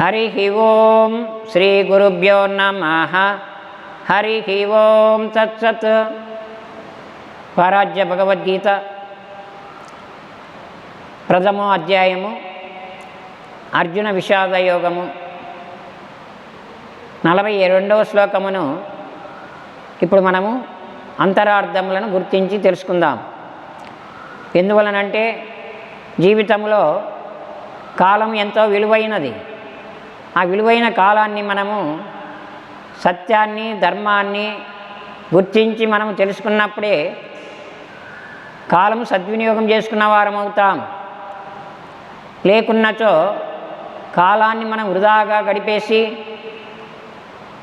హరి ఓం శ్రీ గురుభ్యో నమ. హరి ఓం తత్సత్ స్వరాజ్య భగవద్గీత ప్రథమో అధ్యాయము అర్జున విషాద యోగము నలభై రెండవ శ్లోకమును ఇప్పుడు మనము అంతరార్థములను గుర్తించి తెలుసుకుందాం. ఎందువలనంటే జీవితంలో కాలం ఎంతో విలువైనది. ఆ విలువైన కాలాన్ని మనము సత్యాన్ని ధర్మాన్ని గుర్తించి మనం తెలుసుకున్నప్పుడే కాలం సద్వినియోగం చేసుకున్న వారం అవుతాం లేకున్నచో కాలాన్ని మనం వృధాగా గడిపేసి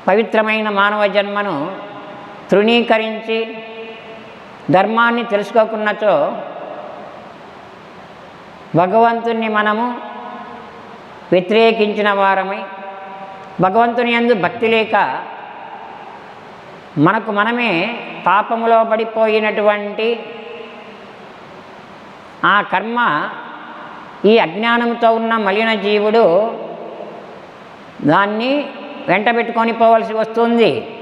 పవిత్రమైన మానవ జన్మను తృణీకరించి ధర్మాన్ని తెలుసుకోకున్నచో భగవంతుణ్ణి మనము వ్యతిరేకించిన వారమై భగవంతుని యందు భక్తి లేక మనకు మనమే పాపములో పడిపోయినటువంటి ఆ కర్మ ఈ అజ్ఞానంతో ఉన్న మలిన జీవుడు దాన్ని వెంట పెట్టుకొని పోవలసి వస్తుంది.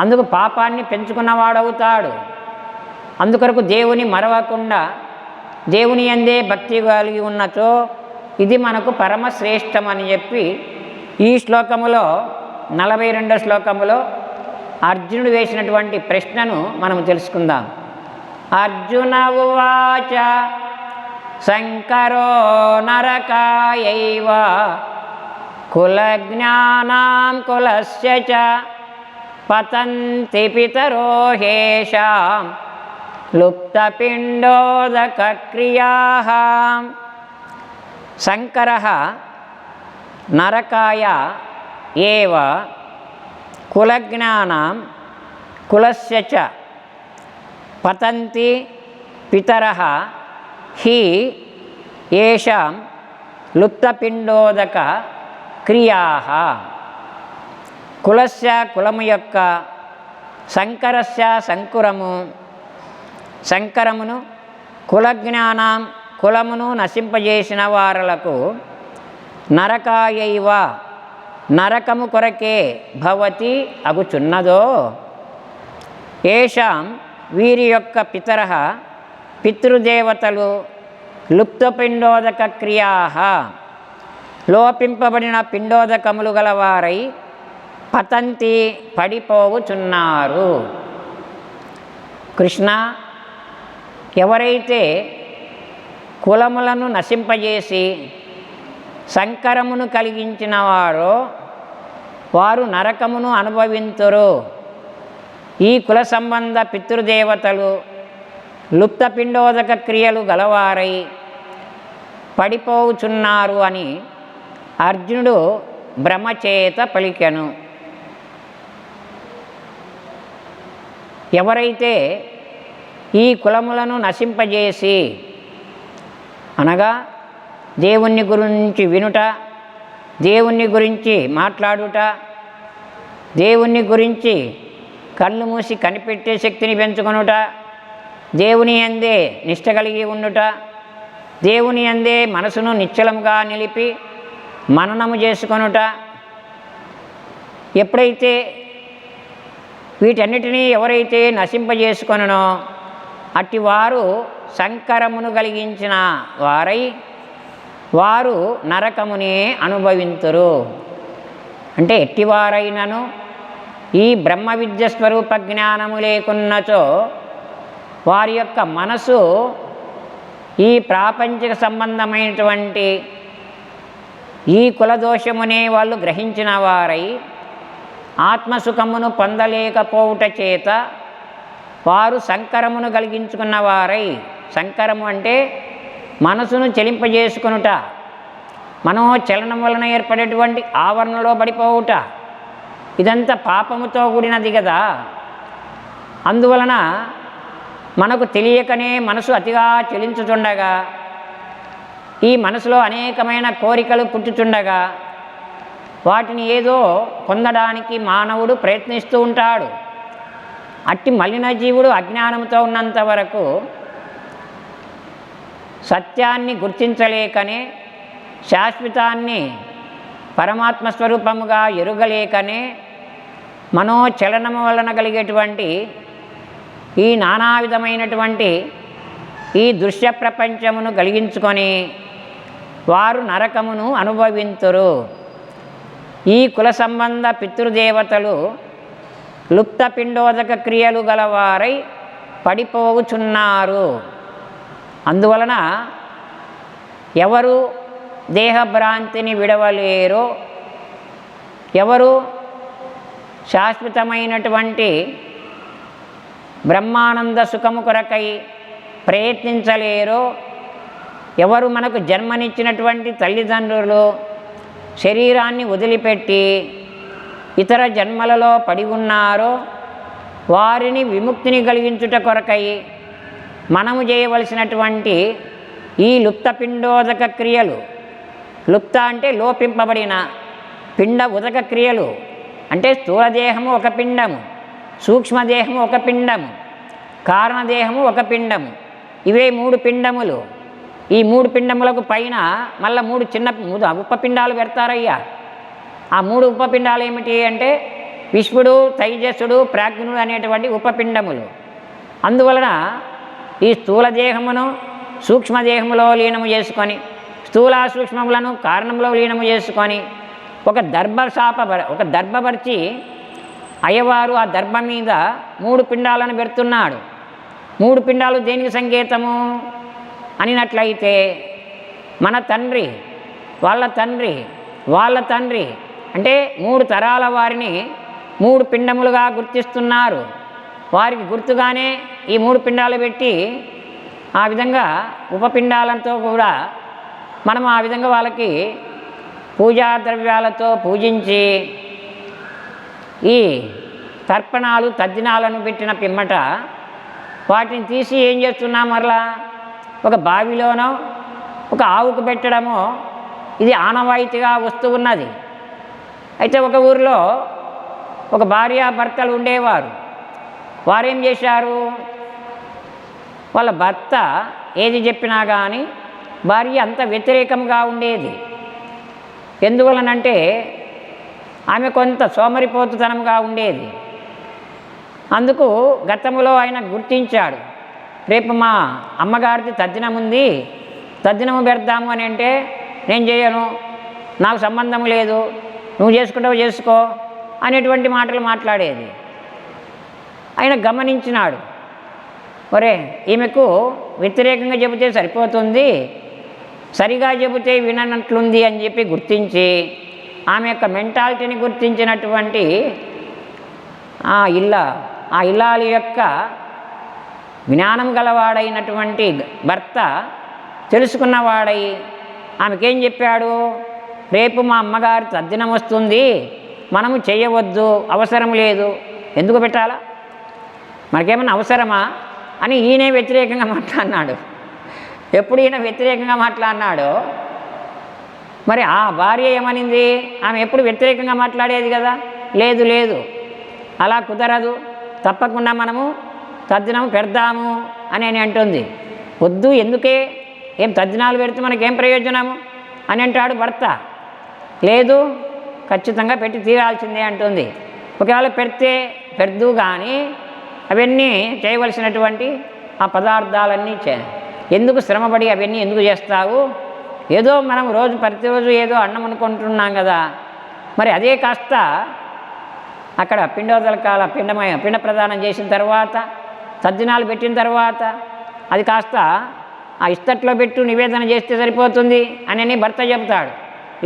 అందుకు పాపాన్ని పెంచుకున్నవాడవుతాడు. అందుకొరకు దేవుని మరవకుండా దేవుని అందే భక్తి కలిగి ఉన్నచో ఇది మనకు పరమశ్రేష్టం అని చెప్పి ఈ శ్లోకములో నలభై రెండో శ్లోకములో అర్జునుడు వేసినటువంటి ప్రశ్నను మనం తెలుసుకుందాం. అర్జున ఉవాచ శంకరో నరకాయైవ కులజ్ఞానాం కులస్య చ పతంతి పితరో హేషాం లుప్తపిండోదకక్రియా శంకర నరకాయ ఏవ కులజ్ఞానం కులస్య చ పతంతి పితర హి ఏషాం లుప్తపిండోదక క్రియా. కులస్య కులము యొక్క శంకరస్య శంకురము శంకరమును కులజ్ఞానం కులమును నశింపజేసిన వారలకు నరకాయైవ నరకము కొరకే భవతి అగుచున్నదో. ఏషాం వీరి యొక్క పితర పితృదేవతలు లుప్తపిండోదక క్రియా లోపింపబడిన పిండోదకములు గలవారై పతంతి పడిపోవుచున్నారు. కృష్ణ ఎవరైతే కులములను నశింపజేసి సంకరమును కలిగించిన వారు వారు నరకమును అనుభవింతురు. ఈ కుల సంబంధ పితృదేవతలు లుప్తపిండోదక క్రియలు గలవారై పడిపోవుచున్నారు అని అర్జునుడు భ్రమచేత పలికెను. ఎవరైతే ఈ కులములను నశింపజేసి అనగా దేవుణ్ణి గురించి వినుట దేవుణ్ణి గురించి మాట్లాడుట దేవుణ్ణి గురించి కళ్ళు మూసి కనిపెట్టే శక్తిని పెంచుకొనుట దేవుని అందే నిష్ట కలిగి ఉండుట దేవుని అందే మనసును నిశ్చలంగా నిలిపి మననము చేసుకొనుట. ఎప్పుడైతే వీటన్నిటినీ ఎవరైతే నశింపజేసుకొనో అట్టి వారు సంకరమును కలిగించిన వారై వారు నరకమునే అనుభవింతురు. అంటే ఎట్టివారైనను? ఈ బ్రహ్మ విద్య స్వరూప జ్ఞానము లేకున్నచో వారి యొక్క మనసు ఈ ప్రాపంచిక సంబంధమైనటువంటి ఈ కులదోషమునే వాళ్ళు గ్రహించిన వారై ఆత్మసుఖమును పొందలేకపోవుట చేత వారు సంకరమును కలిగించుకున్న వారై సంకరము అంటే మనసును చెలింపజేసుకొనుట మనోచలనం వలన ఏర్పడేటువంటి ఆవరణలో పడిపోవుట. ఇదంతా పాపముతో కూడినది కదా అందువలన మనకు తెలియకనే మనసు అతిగా చెలించుచుండగా ఈ మనసులో అనేకమైన కోరికలు పుట్టుచుండగా వాటిని ఏదో పొందడానికి మానవుడు ప్రయత్నిస్తూ ఉంటాడు. అట్టి మలిన జీవుడు అజ్ఞానంతో ఉన్నంత వరకు సత్యాన్ని గుర్తించలేకనే శాశ్వతాన్ని పరమాత్మ స్వరూపముగా ఎరుగలేకనే మనోచలనము వలన కలిగేటువంటి ఈ నానా విధమైనటువంటి ఈ దృశ్య ప్రపంచమును కలిగించుకొని వారు నరకమును అనుభవింతురు. ఈ కుల సంబంధ పితృదేవతలు లుప్త పిండోదక క్రియలు గలవారై పడిపోవుచున్నారు. అందువలన ఎవరు దేహభ్రాంతిని విడవలేరో ఎవరు శాశ్వతమైనటువంటి బ్రహ్మానంద సుఖము కొరకై ప్రయత్నించలేరో ఎవరు మనకు జన్మనిచ్చినటువంటి తల్లిదండ్రులు శరీరాన్ని వదిలిపెట్టి ఇతర జన్మలలో పడి ఉన్నారో వారిని విముక్తిని కలిగించుట కొరకై మనము చేయవలసినటువంటి ఈ లుప్త పిండోదక క్రియలు. లుప్త అంటే లోపింపబడిన పిండ ఉదక క్రియలు. అంటే స్థూలదేహము ఒక పిండము సూక్ష్మదేహము ఒక పిండము కారణదేహము ఒక పిండము. ఇవే మూడు పిండములు. ఈ మూడు పిండములకు పైన మళ్ళీ మూడు చిన్న ముద- ఉపపిండాలు పెడతారయ్యా. ఆ మూడు ఉపపిండాలు ఏమిటి అంటే విశ్వడు తైజస్సుడు ప్రాజ్ఞుడు అనేటువంటి ఉపపిండములు. అందువలన ఈ స్థూల దేహమును సూక్ష్మదేహములో లీనము చేసుకొని స్థూల సూక్ష్మములను కారణంలో లీనము చేసుకొని ఒక దర్భశాప ఒక దర్భపరిచి అయ్యవారు ఆ దర్భ మీద మూడు పిండాలను పెడుతున్నాడు. మూడు పిండాలు దేనికి సంకేతము? అనినట్లయితే మన తండ్రి వాళ్ళ తండ్రి వాళ్ళ తండ్రి అంటే మూడు తరాల వారిని మూడు పిండములుగా గుర్తిస్తున్నారు. వారికి గుర్తుగానే ఈ మూడు పిండాలు పెట్టి ఆ విధంగా ఉపపిండాలతో కూడా మనం ఆ విధంగా వాళ్ళకి పూజా ద్రవ్యాలతో పూజించి ఈ తర్పణాలు తద్దినాలను పెట్టిన పిమ్మట వాటిని తీసి ఏం చేస్తున్నాం మరలా ఒక బావిలోనో ఒక ఆవుకు పెట్టడమో ఇది ఆనవాయితీగా వస్తూ ఉన్నది. అయితే ఒక ఊరిలో ఒక భార్య భర్తలు ఉండేవారు. వారేం చేశారు? వాళ్ళ భర్త ఏది చెప్పినా కానీ భార్య అంత వ్యతిరేకంగా ఉండేది. ఎందువలనంటే ఆమె కొంత సోమరిపోతుతనంగా ఉండేది. అందుకు గతంలో ఆయన గుర్తించాడు. రేపు మా అమ్మగారిది తద్దినం ఉంది తద్దినము పెడదాము అని అంటే నేను చేయను నాకు సంబంధం లేదు నువ్వు చేసుకుంటావు చేసుకో అనేటువంటి మాటలు మాట్లాడేది. ఆయన గమనించినాడు. ఒరే ఈమెకు వ్యతిరేకంగా చెబితే సరిపోతుంది. సరిగా చెబితే విననట్లుంది అని చెప్పి గుర్తించి ఆమె యొక్క మెంటాలిటీని గుర్తించినటువంటి ఆ ఇల్ల ఆ ఇల్లాలి యొక్క జ్ఞానం గలవాడైనటువంటి భర్త తెలుసుకున్నవాడై ఆమెకేం చెప్పాడు? రేపు మా అమ్మగారి తద్దినం వస్తుంది. మనము చేయవద్దు అవసరం లేదు. ఎందుకు పెట్టాలా? మనకేమన్నా అవసరమా? అని ఈయనే వ్యతిరేకంగా మాట్లాడినాడు. ఎప్పుడు ఈయన వ్యతిరేకంగా మాట్లాడినాడో? మరి ఆ భార్య ఏమనింది? ఆమె ఎప్పుడు వ్యతిరేకంగా మాట్లాడేది కదా? లేదు లేదు. అలా కుదరదు. తప్పకుండా మనము తద్దినం పెడదాము అని అని అంటుంది. వద్దు ఎందుకే? ఏం తద్దినాలు పెడితే మనకేం ప్రయోజనము? అని అంటాడు భర్త. లేదు ఖచ్చితంగా పెట్టి తీరాల్సిందే అంటుంది. ఒకవేళ పెడితే పెడదు కానీ అవన్నీ చేయవలసినటువంటి ఆ పదార్థాలన్నీ చే ఎందుకు శ్రమపడి అవన్నీ ఎందుకు చేస్తావు? ఏదో మనం రోజు ప్రతిరోజు ఏదో అన్నం అనుకుంటున్నాం కదా. మరి అదే కాస్త అక్కడ పిండోదలకాల పిండమయ పిండ ప్రదానం చేసిన తర్వాత సజ్జనాలు పెట్టిన తర్వాత అది కాస్త ఆ ఇస్తట్లో పెట్టు నివేదన చేస్తే సరిపోతుంది అని భర్త చెబుతాడు.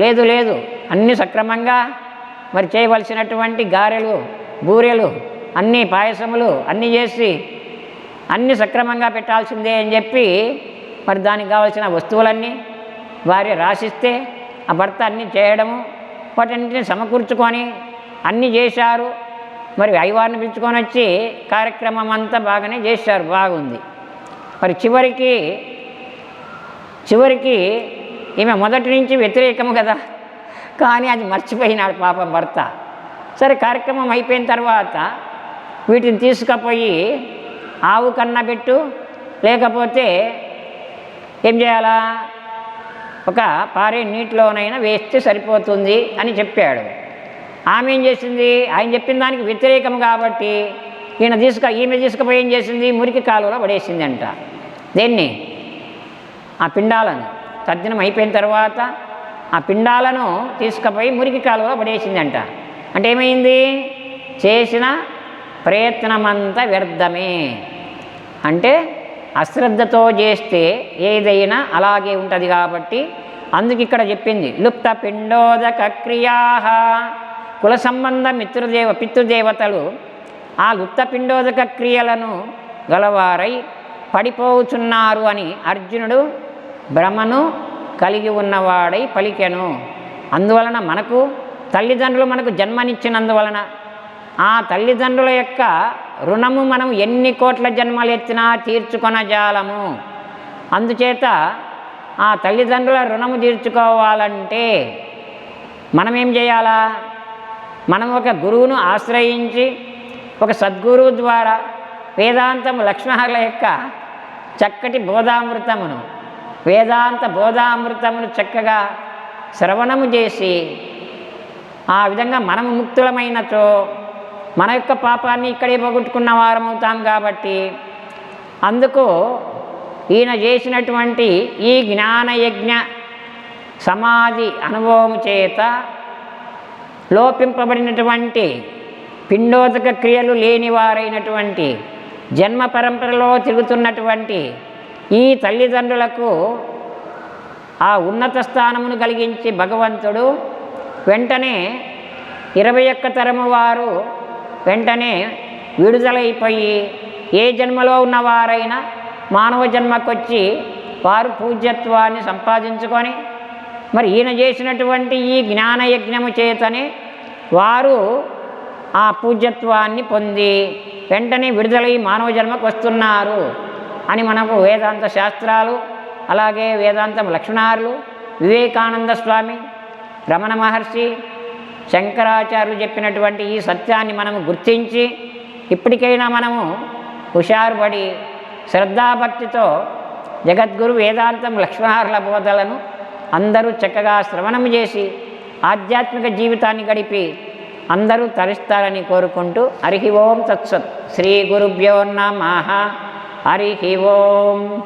లేదు లేదు అన్నీ సక్రమంగా మరి చేయవలసినటువంటి గారెలు బూరెలు అన్ని పాయసములు అన్నీ చేసి అన్నీ సక్రమంగా పెట్టాల్సిందే అని చెప్పి మరి దానికి కావాల్సిన వస్తువులన్నీ భార్య రాసిస్తే ఆ భర్త అన్నీ చేయడము వాటన్నిటిని సమకూర్చుకొని అన్నీ చేశారు. మరి అయ్యవారిని పిలుచుకొని వచ్చి కార్యక్రమం అంతా బాగానే చేశారు బాగుంది. మరి చివరికి చివరికి ఈమె మొదటి నుంచి వ్యతిరేకము కదా. కానీ అది మర్చిపోయినాడు పాపం భర్త. సరే కార్యక్రమం అయిపోయిన తర్వాత వీటిని తీసుకుపోయి ఆవు కన్నా పెట్టు. లేకపోతే ఏం చేయాలా? ఒక పారే నీటిలోనైనా వేస్తే సరిపోతుంది అని చెప్పాడు. ఆమె ఏం చేసింది? ఆయన చెప్పిన దానికి వ్యతిరేకం కాబట్టి ఈయన తీసుక ఈమె తీసుకుపోయి ఏం చేసింది? మురికి కాలువలో పడేసింది అంట దేన్ని? ఆ పిండాలను. తద్దినం అయిపోయిన తర్వాత ఆ పిండాలను తీసుకుపోయి మురికి కాలువలో పడేసిందంట. అంటే ఏమైంది? చేసిన ప్రయత్నమంత వ్యర్థమే. అంటే అశ్రద్ధతో చేస్తే ఏదైనా అలాగే ఉంటుంది కాబట్టి అందుకు ఇక్కడ చెప్పింది లుప్త పిండోదక క్రియా. కుల సంబంధ మిత్రుదేవ పితృదేవతలు ఆ లుప్త పిండోదక క్రియలను గలవారై పడిపోవుచున్నారు అని అర్జునుడు భ్రమను కలిగి ఉన్నవాడై పలికెను. అందువలన మనకు తల్లిదండ్రులు మనకు జన్మనిచ్చినందువలన ఆ తల్లిదండ్రుల యొక్క రుణము మనం ఎన్ని కోట్ల జన్మలు ఎత్తినా తీర్చుకొనజాలము అందుచేత ఆ తల్లిదండ్రుల రుణము తీర్చుకోవాలంటే మనం ఏం చేయాలా? మనం ఒక గురువును ఆశ్రయించి ఒక సద్గురువు ద్వారా వేదాంతం లక్ష్మణుల యొక్క చక్కటి బోధామృతమును వేదాంత బోధామృతమును చక్కగా శ్రవణము చేసి ఆ విధంగా మనము ముక్తులమైనచో మన యొక్క పాపాన్ని ఇక్కడే పోగొట్టుకున్న వారమవుతాం కాబట్టి అందుకు ఈయన చేసినటువంటి ఈ జ్ఞానయజ్ఞ సమాధి అనుభవం చేత లోపింపబడినటువంటి పిండోదక క్రియలు లేనివారైనటువంటి జన్మ పరంపరలో తిరుగుతున్నటువంటి ఈ తల్లిదండ్రులకు ఆ ఉన్నత స్థానమును కలిగించి భగవంతుడు వెంటనే ఇరవై ఒక్క తరము వారు వెంటనే విడుదలైపోయి ఏ జన్మలో ఉన్నవారైనా మానవ జన్మకొచ్చి వారు పూజ్యత్వాన్ని సంపాదించుకొని మరి ఈయన చేసినటువంటి ఈ జ్ఞానయజ్ఞము చేతనే వారు ఆ పూజ్యత్వాన్ని పొంది వెంటనే విడుదలై మానవ జన్మకు వస్తున్నారు అని మనకు వేదాంత శాస్త్రాలు అలాగే వేదాంతం లక్ష్మణారులు వివేకానంద స్వామి రమణ మహర్షి శంకరాచార్యులు చెప్పినటువంటి ఈ సత్యాన్ని మనము గుర్తించి ఇప్పటికైనా మనము హుషారుపడి శ్రద్ధాభక్తితో జగద్గురు వేదాంతం లక్ష్మణార్ల బోధలను అందరూ చక్కగా శ్రవణం చేసి ఆధ్యాత్మిక జీవితాన్ని గడిపి అందరూ తరిస్తారని కోరుకుంటూ హరి ఓం తత్సత్. శ్రీ గురుభ్యో నమ. హరి ఓం.